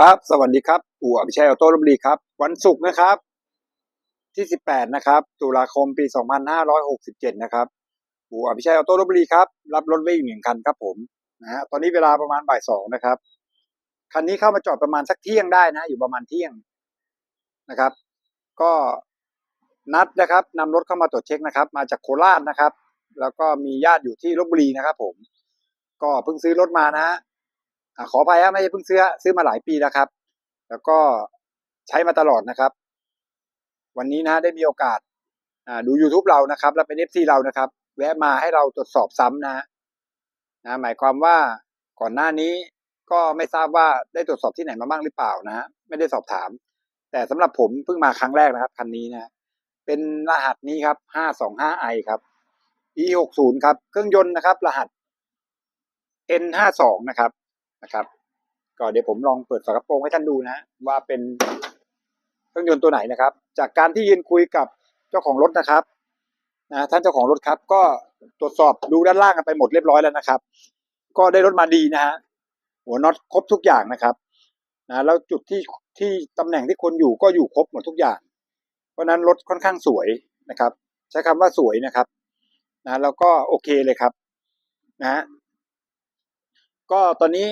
ครับ สวัสดีครับ อู่อภิชัยออโต้ลบุรีครับ วันศุกร์นะครับ ที่ 18 นะครับ ตุลาคมปี 2567 นะครับ อู่อภิชัยออโต้ลบุรีครับ รับรถไว้อีกหนึ่งคันครับผมนะฮะ ตอนนี้เวลาประมาณบ่ายสองนะครับ คันนี้เข้ามาจอดประมาณสักเที่ยงได้นะ อยู่ประมาณเที่ยงนะครับ ก็นัดนะครับนำรถเข้ามาตรวจเช็คนะครับ มาจากโคราชนะครับ แล้วก็มีญาติอยู่ที่ลบบุรีนะครับ ผม ก็เพิ่งซื้อรถมานะ ขออภัยครับไม่ใช่เพิ่งซื้อซื้อมาหลายปีแล้วครับ แล้วก็ใช้มาตลอดนะครับ วันนี้นะได้มีโอกาสดู YouTube เรานะครับ แล้วเป็น FC เรานะครับ แวะมาให้เราตรวจสอบซ้ำนะนะหมายความว่าก่อนหน้านี้ก็ไม่ทราบว่าได้ตรวจสอบที่ไหนมาบ้างหรือเปล่านะฮะไม่ได้สอบถาม แต่สำหรับผมเพิ่งมาครั้งแรกนะครับคันนี้นะเป็นรหัสนี้ครับ 525i ครับ e60 ครับ เครื่องยนต์นะครับ รหัส n52 นะครับ นะครับก็เดี๋ยวผมลองเปิดฝากระโปรงให้ท่านดูนะว่าเป็นเครื่องยนต์ตัวไหนนะครับ จากการที่ยืนคุยกับเจ้าของรถนะครับนะท่านเจ้าของรถครับ ก็ตรวจสอบดูด้านล่างกันไปหมดเรียบร้อยแล้วนะครับ ก็ได้รถมาดีนะฮะหัวน็อตครบทุกอย่างนะครับนะแล้วจุดที่ที่ตำแหน่งที่คนอยู่ก็อยู่ครบหมดทุกอย่าง เพราะนั้นรถค่อนข้างสวยนะครับ ใช้คำว่าสวยนะครับนะแล้วก็โอเคเลยครับนะฮะก็ตอนนี้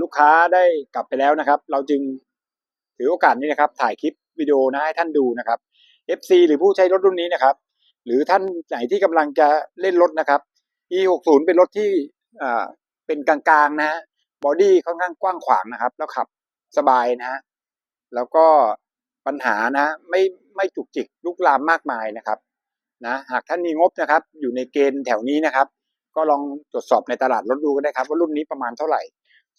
ลูกค้าได้กลับไปแล้วนะครับ เราจึงถือโอกาสนี้นะครับ ถ่ายคลิปวิดีโอนะให้ท่านดูนะครับ FC หรือผู้ใช้รถรุ่นนี้นะครับ หรือท่านไหนที่กำลังจะเล่นรถนะครับ E60 เป็นรถที่อ่าเป็นกลางๆนะฮะบอดี้ค่อนข้างกว้างขวางนะครับ แล้วขับสบายนะฮะแล้วก็ปัญหานะ ไม่ไม่จุกจิกลุกลามมากมายนะครับนะหากท่านมีงบนะครับ อยู่ในเกณฑ์แถวนี้นะครับ ก็ลองตรวจสอบในตลาดรถดูก็ได้ครับ ว่ารุ่นนี้ประมาณเท่าไหร่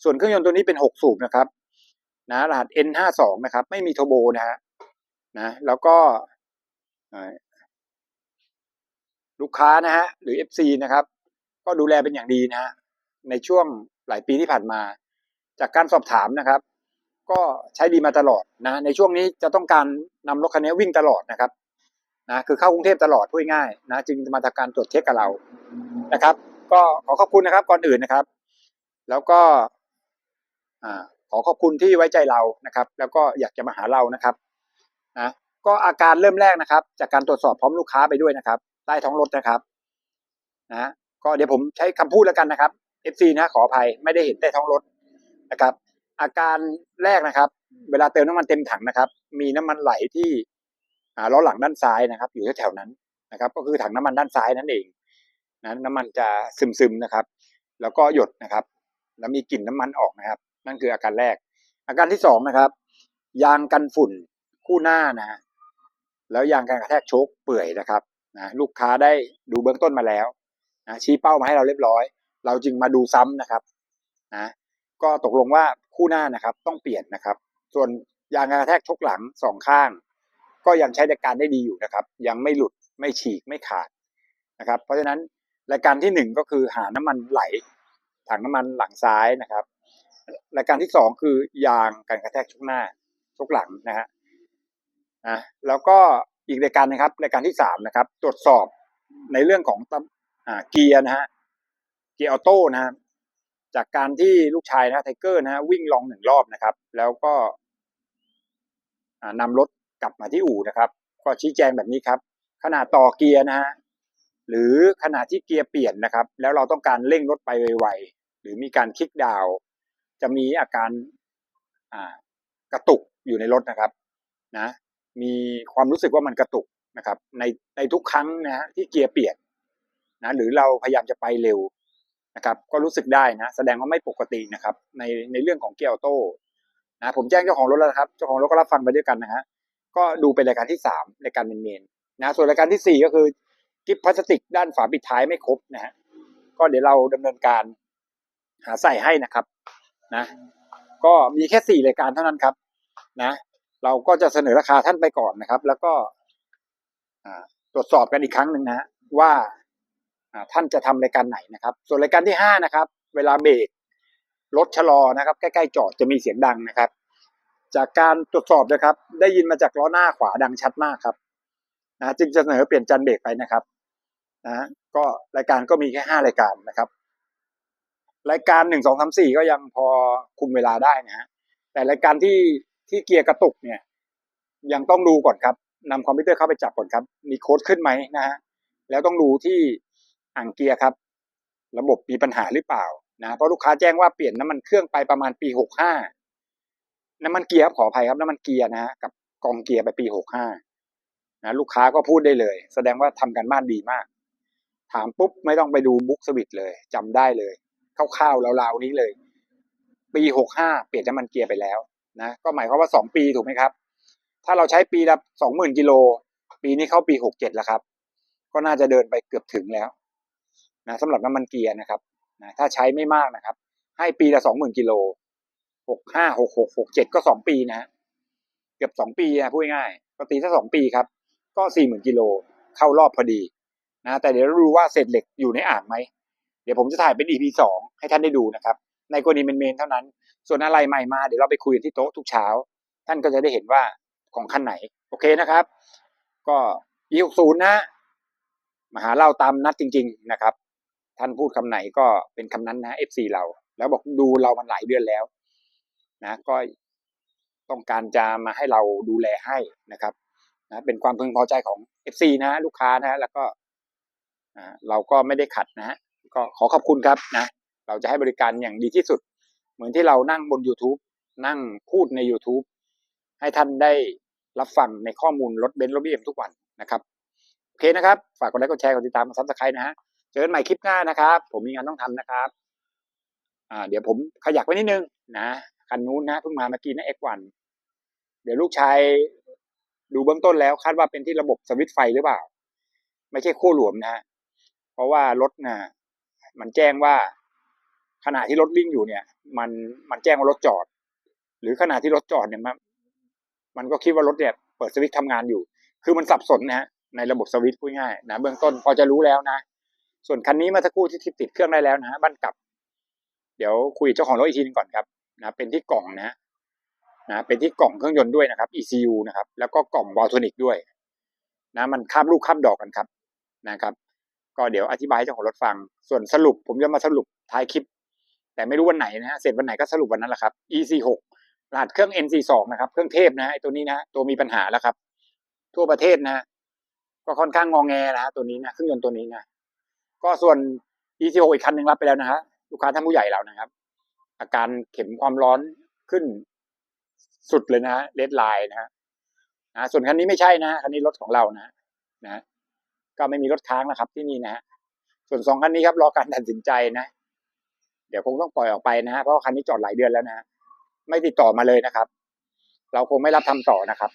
ส่วนเครื่องยนต์ตัวนี้เป็น6สูบนะครับ นะรหัส N52 นะครับ ไม่มีโทโบนะฮะนะ แล้วก็ลูกค้านะฮะหรือ FC นะครับ ก็ดูแลเป็นอย่างดีนะฮะในช่วงหลายปีที่ผ่านมา จากการสอบถามนะครับ ก็ใช้ดีมาตลอดนะ ในช่วงนี้จะต้องการนำรถคันนี้วิ่งตลอดนะครับนะคือเข้ากรุงเทพตลอดพูดง่ายนะจึงมาทำการตรวจเช็คกับเรานะครับ ก็ขอขอบคุณนะครับก่อนอื่นนะครับ แล้วก็ ขอขอบคุณที่ไว้ใจเรานะครับ แล้วก็อยากจะมาหาเรานะครับนะก็อาการเริ่มแรกนะครับ จากการตรวจสอบพร้อมลูกค้าไปด้วยนะครับ ใต้ท้องรถนะครับนะก็เดี๋ยวผมใช้คำพูดแล้วกันนะครับ FC นะขออภัยไม่ได้เห็นใต้ท้องรถนะครับ อาการแรกนะครับ เวลาเติมน้ำมันเต็มถังนะครับ มีน้ำมันไหลที่ล้อหลังด้านซ้ายนะครับ อยู่แถวๆนั้นนะครับ ก็คือถังน้ำมันด้านซ้ายนั่นเองนะน้ำมันจะซึมๆนะครับ แล้วก็หยดนะครับ แล้วมีกลิ่นน้ำมันออกนะครับ นั่นคืออาการแรก อาการที่สองนะครับ ยางกันฝุ่นคู่หน้านะ แล้วยางกันกระแทกโชคเปื่อยนะครับนะลูกค้าได้ดูเบื้องต้นมาแล้วนะชี้เป้ามาให้เราเรียบร้อย เราจึงมาดูซ้ำนะครับนะก็ตกลงว่าคู่หน้านะครับต้องเปลี่ยนนะครับ ส่วนยางกันกระแทกชกหลังสองข้าง ก็ยังใช้ในการได้ดีอยู่นะครับ ยังไม่หลุดไม่ฉีกไม่ขาดนะครับ เพราะฉะนั้นรายการที่หนึ่งก็คือหาน้ำมันไหลถังน้ำมันหลังซ้ายนะครับ รายการที่สองคือยางกันกระแทกชกหน้าชกหลังนะฮะนะแล้วก็อีกรายการนะครับ รายการที่สามนะครับ ตรวจสอบในเรื่องของตำอ่าเกียร์นะฮะเกียร์ออโต้นะฮะจากการที่ลูกชายนะไทเกอร์นะฮะวิ่งลองหนึ่งรอบนะครับ แล้วก็อ่านำรถกลับมาที่อู่นะครับ ก็ชี้แจงแบบนี้ครับ ขณะต่อเกียร์นะฮะหรือขณะที่เกียร์เปลี่ยนนะครับ แล้วเราต้องการเร่งรถไปไวๆหรือมีการคลิกดาว จะมีอาการกระตุกอยู่ในรถนะครับนะมีความรู้สึกว่ามันกระตุกนะครับ ในในทุกครั้งนะฮะที่เกียร์เปลี่ยนนะหรือเราพยายามจะไปเร็วนะครับ ก็รู้สึกได้นะ แสดงว่าไม่ปกตินะครับ ในในเรื่องของเกียร์ออโต้นะผมแจ้งเจ้าของรถแล้วครับเจ้าของรถก็รับฟังไปด้วยกันนะฮะก็ดูเป็นรายการที่สามรายการเมนๆนะส่วนรายการที่สี่ก็คือกิฟพลาสติกด้านฝาปิดท้ายไม่ครบนะฮะก็เดี๋ยวเราดำเนินการหาใส่ให้นะครับ นะ ก็มีแค่สี่รายการเท่านั้นครับ นะ เราก็จะเสนอราคาท่านไปก่อนนะครับ แล้วก็ตรวจสอบกันอีกครั้งหนึ่งนะว่าท่านจะทำรายการไหนนะครับ ส่วนรายการที่ห้านะครับ เวลาเบรกรถชะลอนะครับ ใกล้ๆจอดจะมีเสียงดังนะครับ จากการตรวจสอบนะครับ ได้ยินมาจากล้อหน้าขวาดังชัดมากครับนะจึงจะเสนอเปลี่ยนจันเบรกไปนะครับนะก็รายการก็มีแค่ห้ารายการนะครับ รายการหนึ่งสองสามสี่ก็ยังพอ คุมเวลาได้นะฮะแต่รายการที่ที่เกียร์กระตุกเนี่ย ยังต้องดูก่อนครับนำคอมพิวเตอร์เข้าไปจับก่อนครับ มีโค้ดขึ้นไหมนะฮะแล้วต้องดูที่อ่างเกียร์ครับ ระบบมีปัญหาหรือเปล่านะเพราะลูกค้าแจ้งว่าเปลี่ยนน้ำมันเครื่องไปประมาณปีหกห้าน้ำมันเกียร์ขออภัยครับน้ำมันเกียร์นะฮะกับกองเกียร์ไปปีหกห้านะลูกค้าก็พูดได้เลย แสดงว่าทำกันบ้านดีมาก ถามปุ๊บไม่ต้องไปดูบุ๊กสวิตเลยจำได้เลยคร่าวๆราวๆนี้เลย ปีหกห้าเปลี่ยนน้ำมันเกียร์ไปแล้วนะก็หมายความว่าสองปีถูกไหมครับ ถ้าเราใช้ปีละสองหมื่นกิโลปีนี้เข้าปีหกเจ็ดแล้วครับ ก็น่าจะเดินไปเกือบถึงแล้วนะสำหรับน้ำมันเกียร์นะครับนะถ้าใช้ไม่มากนะครับ ให้ปีละสองหมื่นกิโลหกห้าหกหกหกเจ็ดก็สองปีนะ เกือบสองปีนะพูดง่ายๆก็ตีถ้าสองปีครับ ก็สี่หมื่นกิโลเข้ารอบพอดีนะแต่เดี๋ยวเราดูว่าเศษเหล็กอยู่ในอ่างไหมเดี๋ยวผมจะถ่ายเป็น EP สองให้ท่านได้ดูนะครับ ในกรณีเป็นเมนเท่านั้น ส่วนอะไรใหม่มาเดี๋ยวเราไปคุยกันที่โต๊ะทุกเช้า ท่านก็จะได้เห็นว่าของขั้นไหน โอเคนะครับ ก็ E60 นย์นะมาหาเราตามนัดจริง ๆนะครับ ท่านพูดคำไหนก็เป็นคำนั้นนะ FC เรา แล้วบอกดูเรามันหลายเดือนแล้ว นะ ก็ต้องการจะมาให้เราดูแลให้นะครับนะเป็นความพึงพอใจของ FC นะลูกค้านะแล้วก็เราก็ไม่ได้ขัดนะฮะก็ขอขอบคุณครับนะ เราจะให้บริการอย่างดีที่สุด เหมือนที่เรานั่งบน YouTube นั่งพูดใน YouTube ให้ท่านได้รับฟังในข้อมูลรถเบนซ์รถบีเอ็มทุกวันนะครับโอเคนะครับ ฝากกดไลค์กดแชร์กดติดตามกดซับสไครต์นะฮะเจอกันใหม่คลิปหน้านะครับ ผมมีงานต้องทำนะครับอ่าเดี๋ยวผมขยักไว้นิดนึงนะคันนู้นนะเพิ่งมาเมื่อกี้นะ X1 เดี๋ยวลูกชายดูเบื้องต้นแล้วคาดว่าเป็นที่ระบบสวิตช์ไฟหรือเปล่า ไม่ใช่ขั้วหลวมนะฮะเพราะว่ารถน่ะ มันแจ้งว่า ขณะที่รถวิ่งอยู่เนี่ย มันมันแจ้งว่ารถจอด หรือขณะที่รถจอดเนี่ยมันมันก็คิดว่ารถเนี่ยเปิดสวิตช์ทำงานอยู่ คือมันสับสนนะฮะในระบบสวิตช์พูดง่ายนะเบื้องต้นพอจะรู้แล้วนะ ส่วนคันนี้เมื่อสักครู่ที่ติดเครื่องได้แล้วนะฮะบ้านกลับ เดี๋ยวคุยเจ้าของรถอีกทีหนึงก่อนครับนะเป็นที่กล่องนะนะเป็นที่กล่องเครื่องยนต์ด้วยนะครับ ECU นะครับ แล้วก็กล่องวอลทนิกด้วย นะมันข้ามลูกข้ามดอกกันครับนะครับ ก็เดี๋ยวอธิบายให้เจ้าของรถฟัง ส่วนสรุปผมจะมาสรุปท้ายคลิป แต่ไม่รู้วันไหนนะฮะเสร็จวันไหนก็สรุปวันนั้นแหละครับ EC6 รหัสเครื่อง NC2 นะครับ เครื่องเทพนะฮะไอตัวนี้นะตัวมีปัญหาแล้วครับ ทั่วประเทศนะก็ค่อนข้างงองแงนะฮะตัวนี้นะเครื่องยนต์ตัวนี้นะก็ส่วน EC6 อีกคันหนึ่งรับไปแล้วนะฮะลูกค้าท่านผู้ใหญ่เรานะครับ อาการเข็มความร้อนขึ้นสุดเลยนะฮะเลดไลน์นะฮะนะส่วนคันนี้ไม่ใช่นะคันนี้รถของเรานะนะ ก็ไม่มีรถค้างนะครับที่นี่นะฮะส่วนสองคันนี้ครับรอการตัดสินใจนะ เดี๋ยวคงต้องปล่อยออกไปนะฮะเพราะคันนี้จอดหลายเดือนแล้วนะไม่ติดต่อมาเลยนะครับ เราคงไม่รับทำต่อนะครับ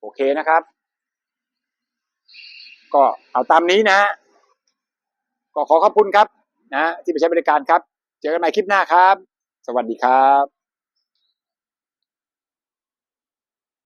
โอเคนะครับ ก็เอาตามนี้นะฮะก็ขอขอบคุณครับ นะ ที่ไปใช้บริการครับ เจอกันใหม่คลิปหน้าครับ สวัสดีครับ